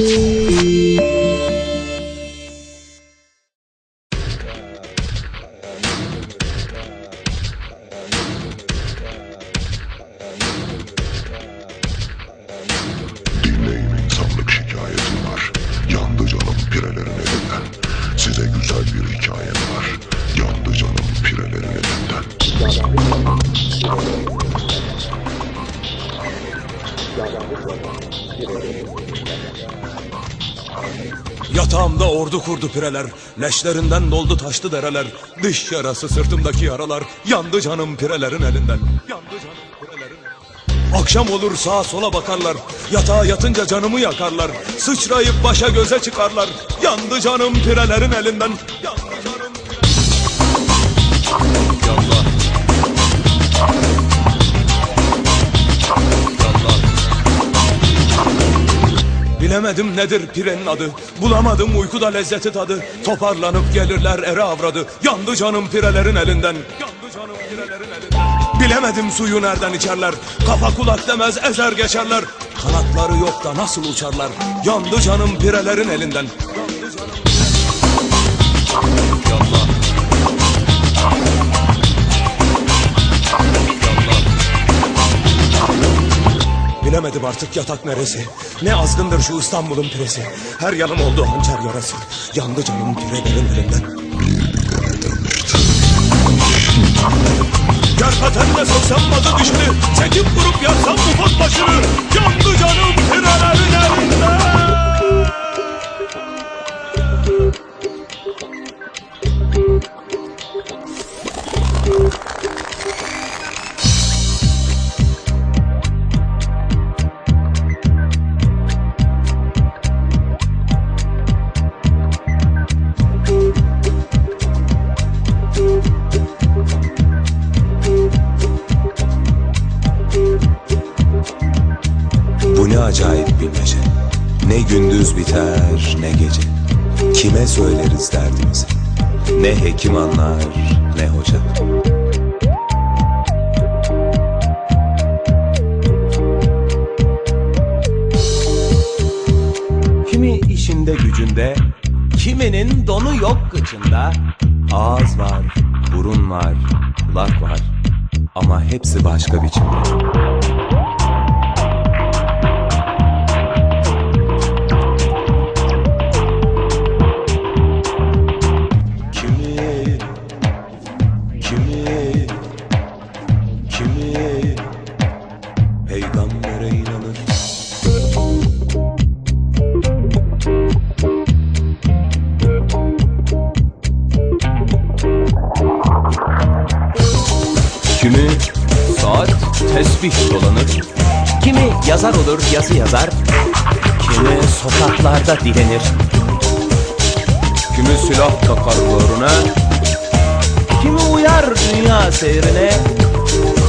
You. Yatağımda ordu kurdu pireler, leşlerinden doldu taştı dereler. Dış yarası sırtımdaki yaralar, yandı canım pirelerin elinden. Yandı canım pirelerin. Akşam olur sağa sola bakarlar, yatağa yatınca canımı yakarlar. Sıçrayıp başa göze çıkarlar, yandı canım pirelerin elinden. Yandı canım Bilemedim nedir pirenin adı. Bulamadım uykuda lezzeti tadı. Toparlanıp gelirler ere avradı. Yandı canım pirelerin elinden. Yandı canım pirelerin elinden. Bilemedim suyu nereden içerler. Kafa kulak demez ezer geçerler. Kanatları yok da nasıl uçarlar? Yandı canım pirelerin elinden. Yandı canım Yallah Yallah Bilemedim artık yatak neresi. Ne azgındır şu İstanbul'un piresi. Her yanım oldu hançer yarası. Yandı canım pirelerin elinden. Gerçekten soksam bazı düştü. Çekip vurup yaksam ufak başını. Yandı canım pirelerin elinden. Bu ne acayip bilmece. Ne gündüz biter ne gece. Kime söyleriz derdimizi? Ne hekim anlar ne hoca. Kimi işinde gücünde, kiminin donu yok kıçında. Ağız var, burun var, kulak var ama hepsi başka biçimde. Tesbih dolanır. Kimi yazar olur yazı yazar. Kimi sokaklarda dilenir. Kimi silah takar uğruna Kimi uyar dünya seyrine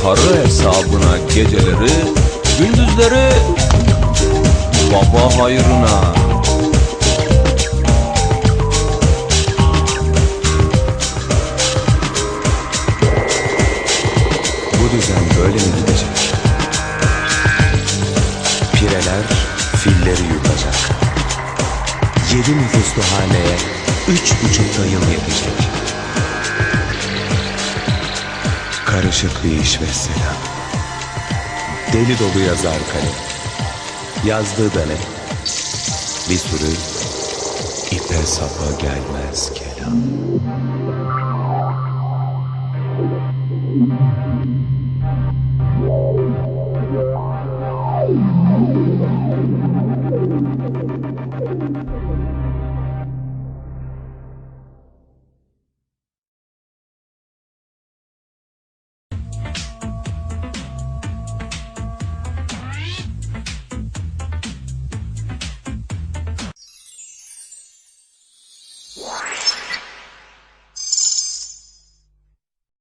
Karı hesabına geceleri Gündüzleri Baba hayrına Düzen böyle mi gidecek? Pireler filleri yutacak Yedi nüfuslu haneye üç buçuk dayım yetecek. Karışık bir iş mesela. Deli dolu yazar kalem. Yazdığı da ne? Bir sürü ipe sapa gelmez kelam.